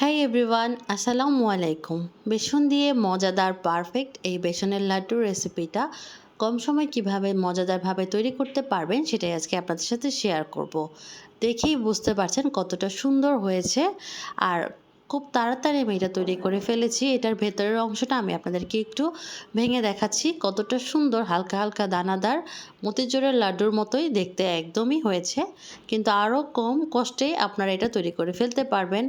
Hi everyone আসসালামু আলাইকুম বেসন দিয়ে মজাদার পারফেক্ট এই বেসনের লাড্ডুর রেসিপিটা কম সময় কীভাবে মজাদারভাবে তৈরি করতে পারবেন সেটাই আজকে আপনাদের সাথে শেয়ার করব। দেখেই বুঝতে পারছেন কতটা সুন্দর হয়েছে আর খুব তাড়াতাড়ি আমি এটা তৈরি করে ফেলেছি। এটার ভেতরের অংশটা আমি আপনাদেরকে একটু ভেঙে দেখাচ্ছি। কতটা সুন্দর হালকা হালকা দানাদার মতিজোরের লাড্ডুর মতোই দেখতে একদমই হয়েছে। কিন্তু আরও কম কষ্টে আপনারা এটা তৈরি করে ফেলতে পারবেন।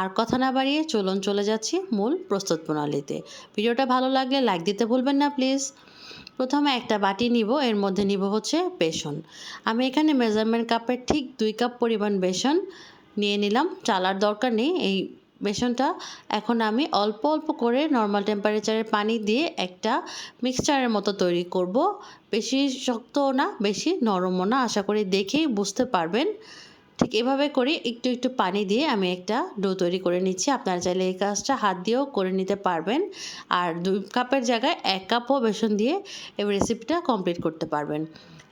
আর কথা না বাড়িয়ে চলুন চলে যাচ্ছি মূল প্রস্তুত প্রণালীতে। ভিডিওটা ভালো লাগলে লাইক দিতে ভুলবেন না, প্লিজ। প্রথমে একটা বাটি নিব, এর মধ্যে নিব হচ্ছে বেসন। আমি এখানে মেজারমেন্ট কাপের ঠিক দুই কাপ পরিমাণ বেসন নিয়ে নিলাম। চালার দরকার নেই, এই বেসনটা এখন আমি অল্প অল্প করে নর্মাল টেম্পারেচারে পানি দিয়ে একটা মিক্সচারের মতো তৈরি করব। বেশি শক্তও না, বেশি নরমও না, আশা করি দেখেই বুঝতে পারবেন। ঠিক এভাবে করে একটু একটু পানি দিয়ে আমি একটা ডো তৈরি করে নিচ্ছি। আপনারা চাইলে এই কাজটা হাত দিয়েও করে নিতে পারবেন। আর দুই কাপের জায়গায় এক কাপও বেসন দিয়ে এই রেসিপিটা কমপ্লিট করতে পারবেন।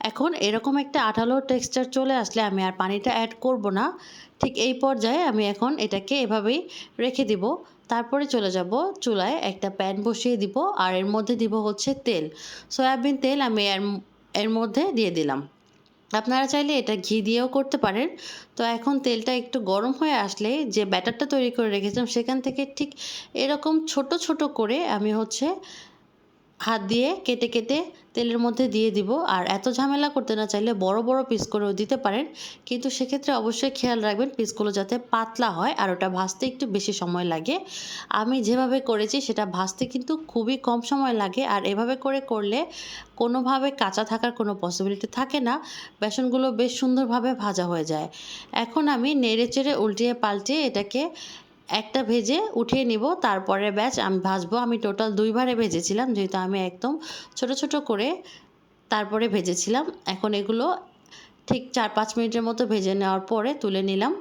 এখন এরকম একটা আঠালো টেক্সচার চলে আসলে আমি আর পানিটা অ্যাড করব না। ঠিক এই পর্যায়ে আমি এখন এটাকে এভাবেই রেখে দিব। তারপরে চলে যাব চুলায় একটা প্যান বসিয়ে দিব। আর এর মধ্যে দিব হচ্ছে তেল। সয়াবিন তেল আমি এর এর মধ্যে দিয়ে দিলাম। আপনারা চাইলে এটা ঘি দিয়েও করতে পারেন। তো এখন তেলটা একটু গরম হয়ে আসলে যে ব্যাটারটা তৈরি করে রেখেছিলাম সেখান থেকে ঠিক এরকম ছোট ছোট করে আমি হচ্ছে হাত দিয়ে কেটে কেটে তেলের মধ্যে দিয়ে দিব। আর এত ঝামেলা করতে না চাইলে বড় বড় পিস করেও দিতে পারেন। কিন্তু সেক্ষেত্রে অবশ্যই খেয়াল রাখবেন পিসগুলো যাতে পাতলা হয় আর ওটা ভাজতে একটু বেশি সময় লাগে। আমি যেভাবে করেছি সেটা ভাজতে কিন্তু খুবই কম সময় লাগে। আর এভাবে করে করলে কোনোভাবে কাঁচা থাকার কোনো পসিবিলিটি থাকে না। বেসনগুলো বেশ সুন্দরভাবে ভাজা হয়ে যায়। এখন আমি নেড়ে চেড়ে উল্টিয়ে পাল্টে এটাকে একটা ভেজে উঠিয়ে নিব, তারপরে ব্যাচ আমি ভাজবো। আমি টোটাল দুইবারে ভেজেছিলাম, যেহেতু আমি একদম ছোট ছোট করে তারপরে ভেজেছিলাম। এখন এগুলো ঠিক চার পাঁচ মিনিটের মতো ভেজে নেওয়ার পরে তুলে নিলাম।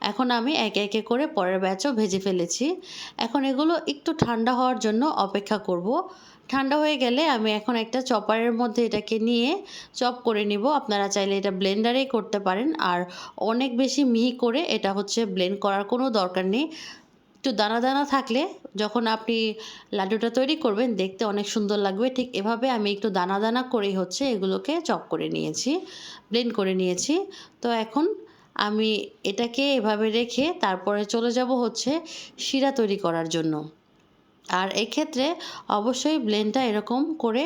এখন আমি একে একে করে পরের ব্যাচও ভেজে ফেলেছি। এখন এগুলো একটু ঠান্ডা হওয়ার জন্য অপেক্ষা করব। ঠান্ডা হয়ে গেলে আমি এখন একটা চপারের মধ্যে এটাকে নিয়ে চপ করে নিব। আপনারা চাইলে এটা ব্লেন্ডারেই করতে পারেন। আর অনেক বেশি মিহি করে এটা হচ্ছে ব্লেন্ড করার কোনো দরকার নেই। একটু দানা দানা থাকলে যখন আপনি লাড্ডুটা তৈরি করবেন, দেখতে অনেক সুন্দর লাগবে। ঠিক এভাবে আমি একটু দানা দানা করেই হচ্ছে এগুলোকে চপ করে নিয়েছি, ব্লেন্ড করে নিয়েছি। তো এখন আমি এটাকে এভাবে রেখে তারপরে চলে যাব হচ্ছে শিরা তৈরি করার জন্য। আর এক্ষেত্রে অবশ্যই ব্লেন্ডটা এরকম করে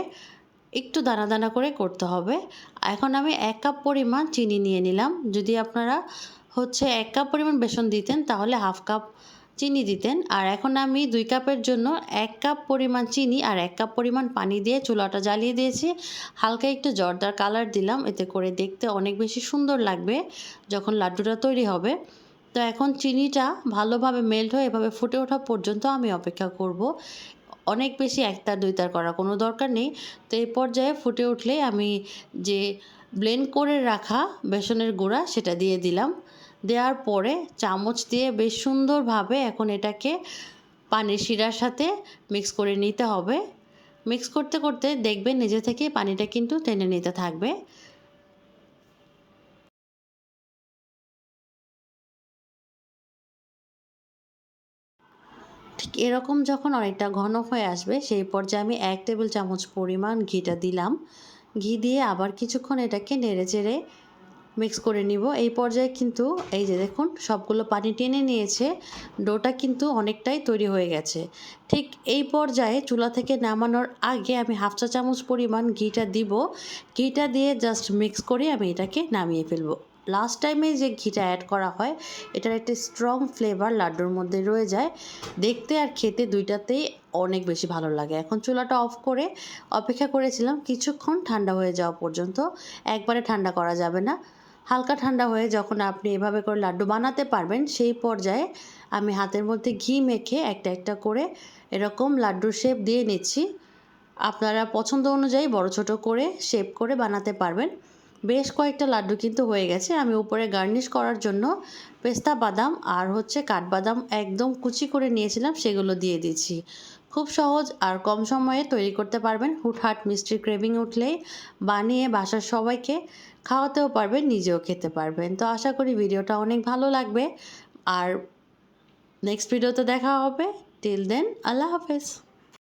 একটু দানা দানা করে করতে হবে। এখন আমি এক কাপ পরিমাণ চিনি নিয়ে নিলাম। যদি আপনারা হচ্ছে এক কাপ পরিমাণ বেসন দিতেন, তাহলে হাফ কাপ চিনি দিতেন। আর এখন আমি দুই কাপের জন্য এক কাপ পরিমাণ চিনি আর এক কাপ পরিমাণ পানি দিয়ে চুলাটা জ্বালিয়ে দিয়েছি। হালকা একটু জর্দার কালার দিলাম, এতে করে দেখতে অনেক বেশি সুন্দর লাগবে যখন লাড্ডুটা তৈরি হবে। তো এখন চিনিটা ভালোভাবে মেল্ট হয়ে এভাবে ফুটে ওঠা পর্যন্ত আমি অপেক্ষা করব। অনেক বেশি একতার দুইতার করা কোনো দরকার নেই। তো এই পর্যায়ে ফুটে উঠলে আমি যে ব্লেন্ড করে রাখা বেসনের গুঁড়া সেটা দিয়ে দিলাম। দেওয়ার পরে চামচ দিয়ে বেশ সুন্দরভাবে এখন এটাকে পানির শিরার সাথে মিক্স করে নিতে হবে। মিক্স করতে করতে দেখবেন নিজে থেকে পানিটা কিন্তু টেনে নিতে থাকবে। ঠিক এরকম যখন অনেকটা ঘন হয়ে আসবে, সেই পর্যায়ে আমি এক টেবিল চামচ পরিমাণ ঘিটা দিলাম। ঘি দিয়ে আবার কিছুক্ষণ এটাকে নেড়ে চেড়ে মিক্স করে নিব। এই পর্যায়ে কিন্তু এই যে দেখুন, সবগুলো পানি টেনে নিয়েছে। ডোটা কিন্তু অনেকটাই তৈরি হয়ে গেছে। ঠিক এই পর্যায়ে চুলা থেকে নামানোর আগে আমি হাফ চা চামচ পরিমাণ ঘিটা দিব। ঘিটা দিয়ে জাস্ট মিক্স করে আমি এটাকে নামিয়ে ফেলব। লাস্ট টাইমে যে ঘিটা অ্যাড করা হয়, এটার একটা স্ট্রং ফ্লেভার লাড্ডুর মধ্যে রয়ে যায়। দেখতে আর খেতে দুইটাতেই অনেক বেশি ভালো লাগে। এখন চুলাটা অফ করে অপেক্ষা করেছিলাম, কিছুক্ষণ ঠান্ডা হয়ে যাওয়া পর্যন্ত। একবারে ঠান্ডা করা যাবে না। হালকা ঠান্ডা হয়ে যখন আপনি এভাবে করে লাড্ডু বানাতে পারবেন, সেই পর্যায়ে আমি হাতের মধ্যে ঘি মেখে একটা একটা করে এরকম লাড্ডুর শেপ দিয়ে নিচ্ছি। আপনারা পছন্দ অনুযায়ী বড় ছোট করে শেপ করে বানাতে পারবেন। বেশ কয়েকটা লাড্ডু কিন্তু হয়ে গেছে। আমি উপরে গার্নিশ করার জন্য পেস্তা বাদাম আর হচ্ছে কাঠবাদাম একদম কুচি করে নিয়েছিলাম, সেগুলো দিয়ে দিচ্ছি। খুব সহজ আর কম সময়ে তৈরি করতে পারবেন হুটহাট মিষ্টি ক্রেভিং উঠলেই বানিয়ে বাসার সবাইকে খাওয়াতেও পারবেন, নিজেও খেতে পারবেন। তো আশা করি ভিডিওটা অনেক ভালো লাগবে। আর নেক্সট ভিডিওতে দেখা হবে। টিল দেন আল্লাহ হাফেজ।